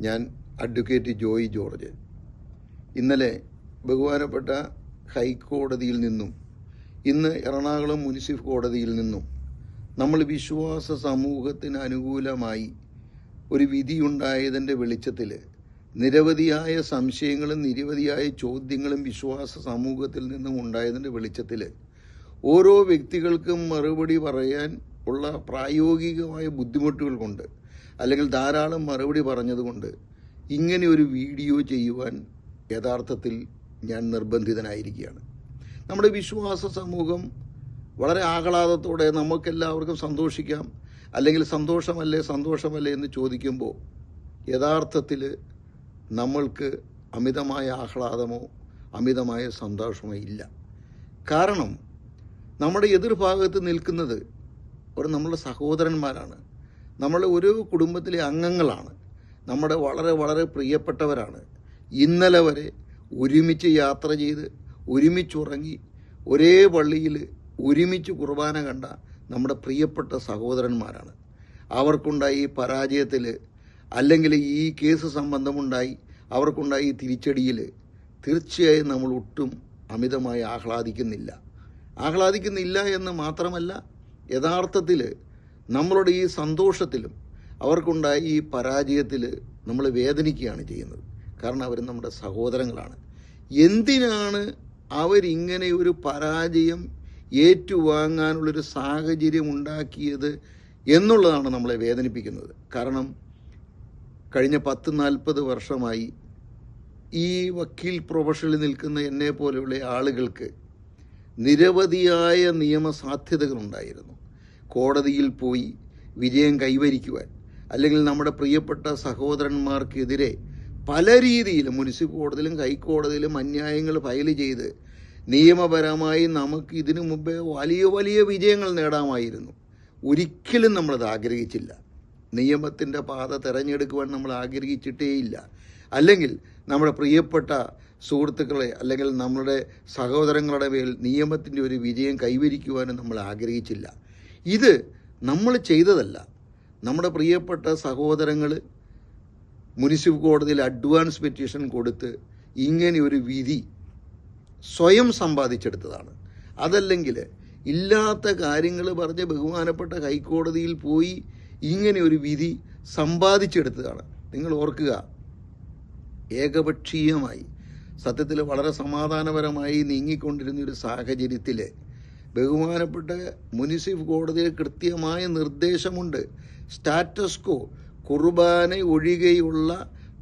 ഞാൻ advocate Joy George. ഇന്നലെ ബഹുമാനപ്പെട്ട ഹൈക്കോടതിയിൽ നിന്നും ഇന്ന് എറണാകുളം മുനിസിഫ് കോടതിയിൽ നിന്നും നമ്മൾ വിശ്വാസ സമൂഹത്തിന് അനുകൂലമായി ഒരു വിധിയുണ്ടായതിന്റെ വെളിച്ചത്തിൽ നിരവധിയായ സംശയങ്ങളും നിരവധിയായ ചോദ്യങ്ങളും വിശ്വാസ സമൂഹത്തിൽ നിന്നും ഉണ്ടായതിന്റെ വെളിച്ചത്തിൽ ഓരോ വ്യക്തികൾക്കും മറുപടി പറയാൻ ഉള്ള പ്രായോഗികമായ ബുദ്ധിമുട്ടുകൾ കൊണ്ട് അല്ലെങ്കിൽ ധാരാളം മറുപടി പറഞ്ഞതുകൊണ്ട് ഇങ്ങനെ ഒരു വീഡിയോ ചെയ്യുവാൻ യഥാർത്ഥത്തിൽ ഞാൻ നിർബന്ധിതനായിരിക്കുകയാണ്. നമ്മുടെ വിശ്വാസ സമൂഹം വളരെ ആഹ്ലാദത്തോടെ നമുക്കെല്ലാവർക്കും സന്തോഷിക്കാം. അല്ലെങ്കിൽ സന്തോഷമല്ലേ സന്തോഷമല്ലേ എന്ന് ചോദിക്കുമ്പോൾ യഥാർത്ഥത്തിൽ നമ്മൾക്ക് അമിതമായ ആഹ്ലാദമോ അമിതമായ സന്തോഷമോ ഇല്ല. കാരണം നമ്മുടെ എതിർഭാഗത്ത് നിൽക്കുന്നത് ഒരു നമ്മുടെ സഹോദരന്മാരാണ്. നമ്മളെ ഒരു കുടുംബത്തിലെ അംഗങ്ങളാണ്. നമ്മുടെ വളരെ വളരെ പ്രിയപ്പെട്ടവരാണ്. ഇന്നലെ വരെ ഒരുമിച്ച് യാത്ര ചെയ്ത് ഒരുമിച്ചുറങ്ങി ഒരേ പള്ളിയിൽ ഒരുമിച്ച് കുർബാന കണ്ട നമ്മുടെ പ്രിയപ്പെട്ട സഹോദരന്മാരാണ്. അവർക്കുണ്ടായി പരാജയത്തിൽ അല്ലെങ്കിൽ ഈ കേസ് സംബന്ധമുണ്ടായി അവർക്കുണ്ടായി തിരിച്ചടിയിൽ തീർച്ചയായും നമ്മൾ ഒട്ടും അമിതമായി ആഹ്ലാദിക്കുന്നില്ല. ആഹ്ലാദിക്കുന്നില്ല എന്ന് മാത്രമല്ല യഥാർത്ഥത്തിൽ നമ്മളുടെ ഈ സന്തോഷത്തിലും അവർക്കുണ്ടായ ഈ പരാജയത്തിൽ നമ്മൾ വേദനിക്കുകയാണ് ചെയ്യുന്നത്. കാരണം അവർ നമ്മുടെ സഹോദരങ്ങളാണ്. എന്തിനാണ് അവരിങ്ങനെ ഒരു പരാജയം ഏറ്റുവാങ്ങാനുള്ളൊരു സാഹചര്യം ഉണ്ടാക്കിയത് എന്നുള്ളതാണ് നമ്മളെ വേദനിപ്പിക്കുന്നത്. കാരണം കഴിഞ്ഞ പത്ത് നാൽപ്പത് വർഷമായി ഈ വക്കീൽ പ്രൊഫഷനിൽ നിൽക്കുന്ന എന്നെ പോലെയുള്ള ആളുകൾക്ക് നിരവധിയായ നിയമസാധ്യതകളുണ്ടായിരുന്നു. കോടതിയിൽ പോയി വിജയം കൈവരിക്കുവാൻ അല്ലെങ്കിൽ നമ്മുടെ പ്രിയപ്പെട്ട സഹോദരന്മാർക്കെതിരെ പല രീതിയിലും മുനിസിപ്പൽ കോടതിയിലും ഹൈക്കോടതിയിലും അന്യായങ്ങൾ ഫയൽ ചെയ്ത് നിയമപരമായി നമുക്ക് ഇതിനു മുമ്പേ വലിയ വലിയ വിജയങ്ങൾ നേടാമായിരുന്നു. ഒരിക്കലും നമ്മളത് ആഗ്രഹിച്ചില്ല. നിയമത്തിന്റെ പാത തിരഞ്ഞെടുക്കുവാൻ നമ്മൾ ആഗ്രഹിച്ചിട്ടേയില്ല അല്ലെങ്കിൽ നമ്മുടെ പ്രിയപ്പെട്ട സുഹൃത്തുക്കളെ അല്ലെങ്കിൽ നമ്മുടെ സഹോദരങ്ങളുടെ മേൽ നിയമത്തിന്റെ ഒരു വിജയം കൈവരിക്കുവാനും നമ്മൾ ആഗ്രഹിച്ചില്ല. ഇത് നമ്മൾ ചെയ്തതല്ല. നമ്മുടെ പ്രിയപ്പെട്ട സഹോദരങ്ങൾ മുനിസിപ്പൽ കോടതിയിൽ അഡ്വാൻസ് പെറ്റീഷൻ കൊടുത്ത് ഇങ്ങനെ ഒരു വിധി സ്വയം സമ്പാദിച്ചെടുത്തതാണ്. അതല്ലെങ്കിൽ ഇല്ലാത്ത കാര്യങ്ങൾ പറഞ്ഞ് ബഹുമാനപ്പെട്ട ഹൈക്കോടതിയിൽ പോയി ഇങ്ങനെ ഒരു വിധി സമ്പാദിച്ചെടുത്തതാണ്. നിങ്ങൾ ഓർക്കുക ഏകപക്ഷീയമായി സത്യത്തിൽ വളരെ സമാധാനപരമായി നീങ്ങിക്കൊണ്ടിരുന്ന ഒരു സാഹചര്യത്തിൽ ബഹുമാനപ്പെട്ട മുനിസിഫ് കോടതിയിൽ കൃത്യമായ നിർദ്ദേശമുണ്ട്. സ്റ്റാറ്റസ്കോ കുർബാന ഒഴികെയുള്ള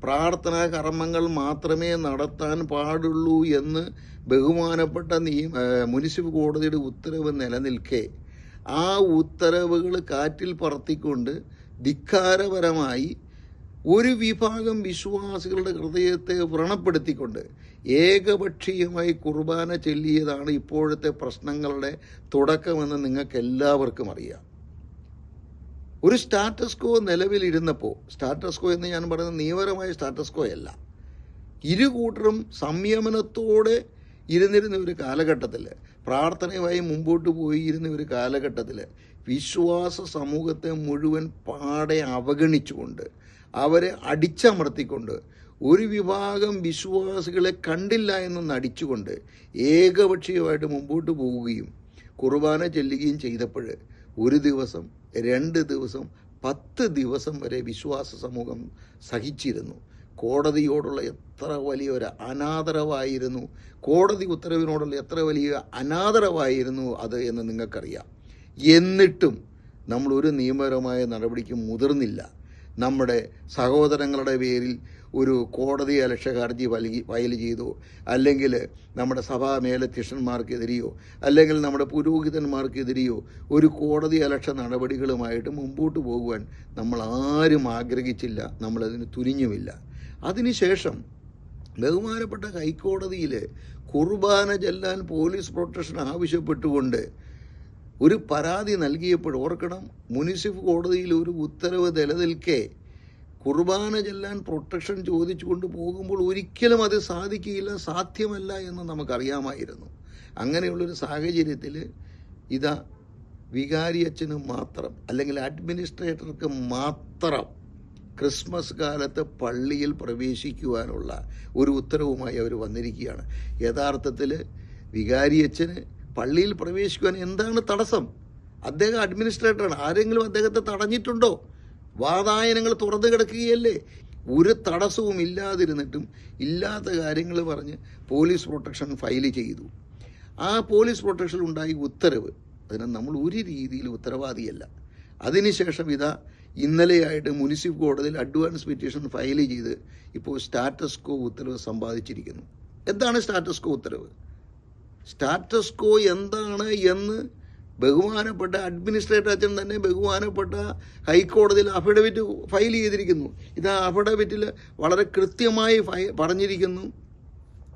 പ്രാർത്ഥനാ കർമ്മങ്ങൾ മാത്രമേ നടത്താൻ പാടുള്ളൂ എന്ന് ബഹുമാനപ്പെട്ട നിയമ മുനിസിപ്പൽ കോടതിയുടെ ഉത്തരവ് നിലനിൽക്കെ. ആ ഉത്തരവുകൾ കാറ്റിൽ പറത്തിക്കൊണ്ട് ധിക്കാരപരമായി ഒരു വിഭാഗം വിശ്വാസികളുടെ ഹൃദയത്തെ വ്രണപ്പെടുത്തിക്കൊണ്ട് ഏകപക്ഷീയമായി കുർബാന ചൊല്ലിയതാണ് ഇപ്പോഴത്തെ പ്രശ്നങ്ങളുടെ തുടക്കമെന്ന് നിങ്ങൾക്ക് എല്ലാവർക്കും അറിയാം. ഒരു സ്റ്റാറ്റസ്കോ നിലവിലിരുന്നപ്പോൾ സ്റ്റാറ്റസ്കോ എന്ന് ഞാൻ പറയുന്നത് നിയമപരമായ സ്റ്റാറ്റസ് കോ അല്ല. ഇരു കൂട്ടരും സംയമനത്തോടെ ഇരുന്നിരുന്ന ഒരു കാലഘട്ടത്തിൽ പ്രാർത്ഥനയുമായി മുമ്പോട്ട് പോയിരുന്ന ഒരു കാലഘട്ടത്തിൽ വിശ്വാസ സമൂഹത്തെ മുഴുവൻ പാടെ അവഗണിച്ചുകൊണ്ട് അവരെ അടിച്ചമർത്തിക്കൊണ്ട് ഒരു വിഭാഗം വിശ്വാസികളെ കണ്ടില്ല എന്ന് നടിച്ചുകൊണ്ട് ഏകപക്ഷീയമായിട്ട് മുമ്പോട്ട് പോവുകയും കുർബാന ചെല്ലുകയും ചെയ്തപ്പോൾ ഒരു ദിവസം രണ്ട് ദിവസം പത്ത് ദിവസം വരെ വിശ്വാസ സമൂഹം സഹിച്ചിരുന്നു. കോടതിയോടുള്ള എത്ര വലിയൊരു അനാദരവായിരുന്നു. കോടതി ഉത്തരവിനോടുള്ള എത്ര വലിയ അനാദരവായിരുന്നു അത് എന്ന് നിങ്ങൾക്കറിയാം. എന്നിട്ടും നമ്മൾ ഒരു നിയമപരമായ നടപടിക്ക് മുതിർന്നില്ല. നമ്മുടെ സഹോദരങ്ങളുടെ പേരിൽ ഒരു കോടതി അലക്ഷ്യ ഹർജി വലി ഫയൽ ചെയ്തോ അല്ലെങ്കിൽ നമ്മുടെ സഭാ മേലധ്യക്ഷന്മാർക്കെതിരെയോ അല്ലെങ്കിൽ നമ്മുടെ പുരോഹിതന്മാർക്കെതിരെയോ ഒരു കോടതി അലക്ഷ്യ നടപടികളുമായിട്ട് മുമ്പോട്ട് പോകുവാൻ നമ്മൾ ആരും ആഗ്രഹിച്ചില്ല നമ്മളതിന് തുനിഞ്ഞുമില്ല. അതിനുശേഷം ബഹുമാനപ്പെട്ട ഹൈക്കോടതിയിൽ കുർബാന ചെല്ലാൻ പോലീസ് പ്രൊട്ടക്ഷൻ ആവശ്യപ്പെട്ടുകൊണ്ട് ഒരു പരാതി നൽകിയപ്പോൾ ഓർക്കണം മുനിസിഫ് കോടതിയിൽ ഒരു ഉത്തരവ് നിലനിൽക്കെ കുർബാന ചെല്ലാൻ പ്രൊട്ടക്ഷൻ ചോദിച്ചുകൊണ്ട് പോകുമ്പോൾ ഒരിക്കലും അത് സാധിക്കില്ല സാധ്യമല്ല എന്ന് നമുക്കറിയാമായിരുന്നു. അങ്ങനെയുള്ളൊരു സാഹചര്യത്തിൽ ഇതാ വികാരി അച്ഛന് മാത്രം അല്ലെങ്കിൽ അഡ്മിനിസ്ട്രേറ്റർക്ക് മാത്രം ക്രിസ്മസ് കാലത്ത് പള്ളിയിൽ പ്രവേശിക്കുവാനുള്ള ഒരു ഉത്തരവുമായി അവർ വന്നിരിക്കുകയാണ്. യഥാർത്ഥത്തിൽ വികാരിയച്ഛന് പള്ളിയിൽ പ്രവേശിക്കുവാൻ എന്താണ് തടസ്സം? അദ്ദേഹം അഡ്മിനിസ്ട്രേറ്ററാണ്. ആരെങ്കിലും അദ്ദേഹത്തെ തടഞ്ഞിട്ടുണ്ടോ? വാതായനങ്ങൾ തുറന്നു കിടക്കുകയല്ലേ? ഒരു തടസ്സവും ഇല്ലാതിരുന്നിട്ടും ഇല്ലാത്ത കാര്യങ്ങൾ പറഞ്ഞ് പോലീസ് പ്രൊട്ടക്ഷൻ ഫയൽ ചെയ്തു. ആ പോലീസ് പ്രൊട്ടക്ഷൻ ഉണ്ടായി ഉത്തരവ്. അതിന് നമ്മൾ ഒരു രീതിയിൽ ഉത്തരവാദിയല്ല. അതിനുശേഷം ഇതാ ഇന്നലെയായിട്ട് മുനിസിപ്പൽ കോടതിയിൽ അഡ്വാൻസ് പെറ്റീഷൻ ഫയൽ ചെയ്ത് ഇപ്പോൾ സ്റ്റാറ്റസ് കോ ഉത്തരവ് സമ്പാദിച്ചിരിക്കുന്നു. എന്താണ് സ്റ്റാറ്റസ് കോ ഉത്തരവ്? സ്റ്റാറ്റസ് കോ എന്താണ് എന്ന് ബഹുമാനപ്പെട്ട അഡ്മിനിസ്ട്രേറ്റർ അച്ഛൻ തന്നെ ബഹുമാനപ്പെട്ട ഹൈക്കോടതിയിൽ അഫിഡവിറ്റ് ഫയൽ ചെയ്തിരിക്കുന്നു. ഇത് അഫിഡവിറ്റിൽ വളരെ കൃത്യമായി പറഞ്ഞിരിക്കുന്നു.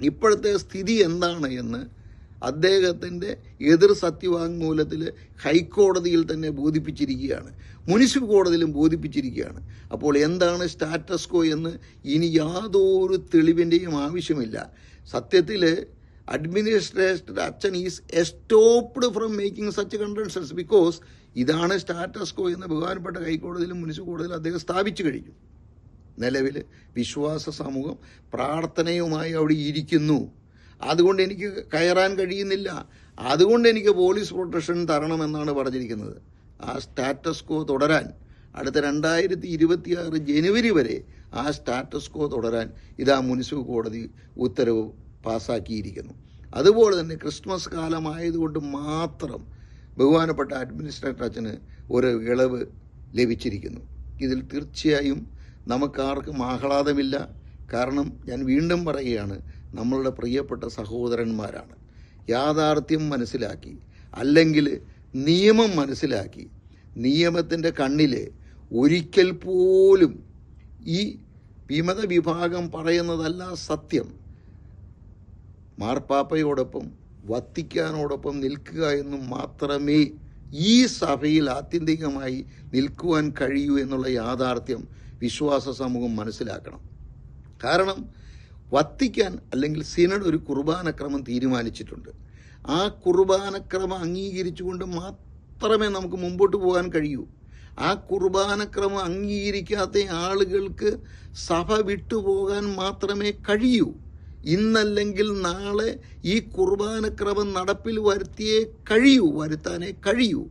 ഇപ്പോഴത്തെ സ്ഥിതി എന്താണ് എന്ന് അദ്ദേഹത്തിന്റെ എതിർ സത്യവാങ്മൂലത്തിൽ ഹൈക്കോടതിയിൽ തന്നെ ബോധിപ്പിച്ചിരിക്കുകയാണ്. മുനിസിപ്പൽ കോടതിയിലും ബോധിപ്പിച്ചിരിക്കുകയാണ്. അപ്പോൾ എന്താണ് സ്റ്റാറ്റസ്കോ എന്ന് ഇനി യാതൊരു തെളിവിന്റെയും ആവശ്യമില്ല. സത്യത്തിൽ അഡ്മിനിസ്ട്രേറ്റർ അച്ഛൻ is estopped from making such conventions because ഇതാണ് സ്റ്റാറ്റസ് കോ എന്ന് ബഹുമാനപ്പെട്ട ഹൈക്കോടതിയിലും മുനിസിപ്പൽ കോടതിയിലും അദ്ദേഹം സ്ഥാപിച്ചു കഴിഞ്ഞു. നിലവിൽ വിശ്വാസ സമൂഹം പ്രാർത്ഥനയുമായി അവിടെ ഇരിക്കുന്നു. അതുകൊണ്ട് എനിക്ക് കയറാൻ കഴിയുന്നില്ല. അതുകൊണ്ട് എനിക്ക് പോലീസ് പ്രൊട്ടക്ഷൻ തരണമെന്നാണ് പറഞ്ഞിരിക്കുന്നത്. ആ സ്റ്റാറ്റസ് കോ തുടരാൻ അടുത്ത രണ്ടായിരത്തി ഇരുപത്തിയാറ് ജനുവരി വരെ ആ സ്റ്റാറ്റസ് കോ തുടരാൻ ഇതാ മുനിസിപ്പൽ കോടതി ഉത്തരവ് പാസ്സാക്കിയിരിക്കുന്നു. അതുപോലെ തന്നെ ക്രിസ്മസ് കാലമായതുകൊണ്ട് മാത്രം ബഹുമാനപ്പെട്ട അഡ്മിനിസ്ട്രേറ്റർ അച്ഛന് ഒരു ഇളവ് ലഭിച്ചിരിക്കുന്നു. ഇതിൽ തീർച്ചയായും നമുക്കാർക്കും ആഹ്ലാദമില്ല. കാരണം ഞാൻ വീണ്ടും പറയുകയാണ് നമ്മളുടെ പ്രിയപ്പെട്ട സഹോദരന്മാരാണ്. യാഥാർത്ഥ്യം മനസ്സിലാക്കി അല്ലെങ്കിൽ നിയമം മനസ്സിലാക്കി നിയമത്തിന്റെ കണ്ണിൽ ഒരിക്കൽ പോലും ഈ വിമത വിഭാഗം പറയുന്നതല്ല സത്യം. മാർപ്പാപ്പയോടൊപ്പം വത്തിക്കാനോടൊപ്പം നിൽക്കുക എന്ന് മാത്രമേ ഈ സഭയിൽ ആത്യന്തികമായി നിൽക്കുവാൻ കഴിയൂ എന്നുള്ള യാഥാർത്ഥ്യം വിശ്വാസ സമൂഹം മനസ്സിലാക്കണം. കാരണം വത്തിക്കാൻ അല്ലെങ്കിൽ സിനഡ് ഒരു കുർബാനക്രമം തീരുമാനിച്ചിട്ടുണ്ട്. ആ കുർബാനക്രമം അംഗീകരിച്ചുകൊണ്ട് മാത്രമേ നമുക്ക് മുമ്പോട്ട് പോകാൻ കഴിയൂ. ആ കുർബാനക്രമം അംഗീകരിക്കാത്ത ആളുകൾക്ക് സഭ വിട്ടുപോകാൻ മാത്രമേ കഴിയൂ. ഇന്നല്ലെങ്കിൽ നാളെ ഈ കുർബാനക്രമം നടപ്പിൽ വരുത്തിയേ കഴിയൂ വരുത്താനേ കഴിയൂ.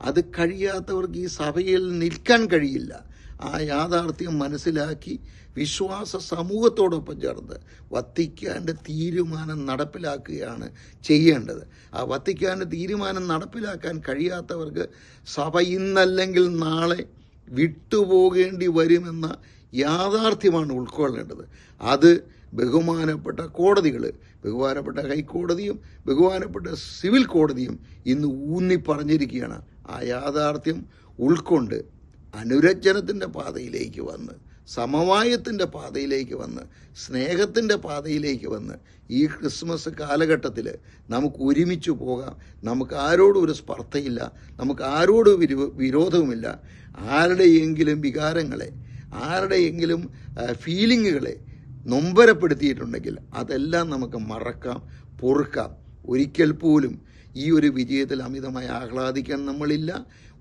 അത് കഴിയാത്തവർക്ക് ഈ സഭയിൽ നിൽക്കാൻ കഴിയില്ല. ആ യാഥാർത്ഥ്യം മനസ്സിലാക്കി വിശ്വാസ സമൂഹത്തോടൊപ്പം ചേർന്ന് വത്തിക്കാന്റെ തീരുമാനം നടപ്പിലാക്കുകയാണ് ചെയ്യേണ്ടത്. ആ വത്തിക്കാന്റെ തീരുമാനം നടപ്പിലാക്കാൻ കഴിയാത്തവർക്ക് സഭ ഇന്നല്ലെങ്കിൽ നാളെ വിട്ടുപോകേണ്ടി വരുമെന്ന യാഥാർത്ഥ്യമാണ് ഉൾക്കൊള്ളേണ്ടത്. അത് ബഹുമാനപ്പെട്ട കോടതികൾ ബഹുമാനപ്പെട്ട ഹൈക്കോടതിയും ബഹുമാനപ്പെട്ട സിവിൽ കോടതിയും ഇന്ന് ഊന്നി പറഞ്ഞിരിക്കുകയാണ്. ആ യാഥാർത്ഥ്യം ഉൾക്കൊണ്ട് അനുരഞ്ജനത്തിന്റെ പാതയിലേക്ക് വന്ന് സമവായത്തിന്റെ പാതയിലേക്ക് വന്ന് സ്നേഹത്തിന്റെ പാതയിലേക്ക് വന്ന് ഈ ക്രിസ്മസ് കാലഘട്ടത്തിൽ നമുക്ക് ഒരുമിച്ച് പോകാം. നമുക്ക് ആരോടും ഒരു സ്പർദ്ധയില്ല. നമുക്ക് ആരോടും വിരോ വിരോധവുമില്ല. ആരുടെയെങ്കിലും വികാരങ്ങളെ ആരുടെയെങ്കിലും ഫീലിങ്ങുകളെ നൊമ്പരപ്പെടുത്തിയിട്ടുണ്ടെങ്കിൽ അതെല്ലാം നമുക്ക് മറക്കാം പൊറുക്കാം. ഒരിക്കൽ പോലും ഈ ഒരു വിജയത്തിൽ അമിതമായി ആഹ്ലാദിക്കാൻ നമ്മളില്ല.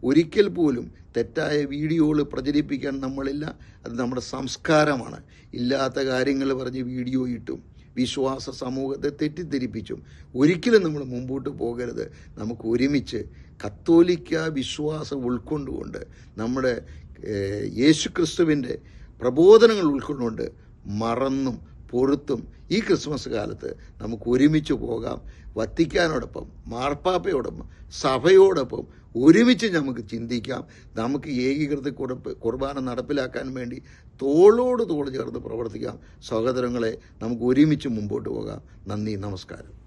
ഒരിക്കൽ പോലും തെറ്റായ വീഡിയോകൾ പ്രചരിപ്പിക്കാൻ നമ്മളില്ല. അത് നമ്മുടെ സംസ്കാരമാണ്. ഇല്ലാത്ത കാര്യങ്ങൾ പറഞ്ഞ് വീഡിയോ ഇട്ടും വിശ്വാസ സമൂഹത്തെ തെറ്റിദ്ധരിപ്പിച്ചും ഒരിക്കലും നമ്മൾ മുമ്പോട്ട് പോകരുത്. നമുക്ക് ഒരുമിച്ച് കത്തോലിക്ക വിശ്വാസം ഉൾക്കൊണ്ടുകൊണ്ട് നമ്മുടെ ഏഹ്, യേശുക്രിസ്തുവിന്റെ പ്രബോധനങ്ങൾ ഉൾക്കൊണ്ടുകൊണ്ട് മറന്നും പൊറുത്തും ഈ ക്രിസ്മസ് കാലത്ത് നമുക്ക് ഒരുമിച്ച് പോകാം. വത്തിക്കാനോടൊപ്പം മാർപ്പാപ്പയോടൊപ്പം സഭയോടൊപ്പം ഒരുമിച്ച് നമുക്ക് ചിന്തിക്കാം. നമുക്ക് ഏകീകൃത കുർബാന നടപ്പിലാക്കാൻ വേണ്ടി തോളോട് തോൾ ചേർന്ന് പ്രവർത്തിക്കാം. സഹോദരങ്ങളെ നമുക്ക് ഒരുമിച്ച് മുമ്പോട്ട് പോകാം. നന്ദി നമസ്കാരം.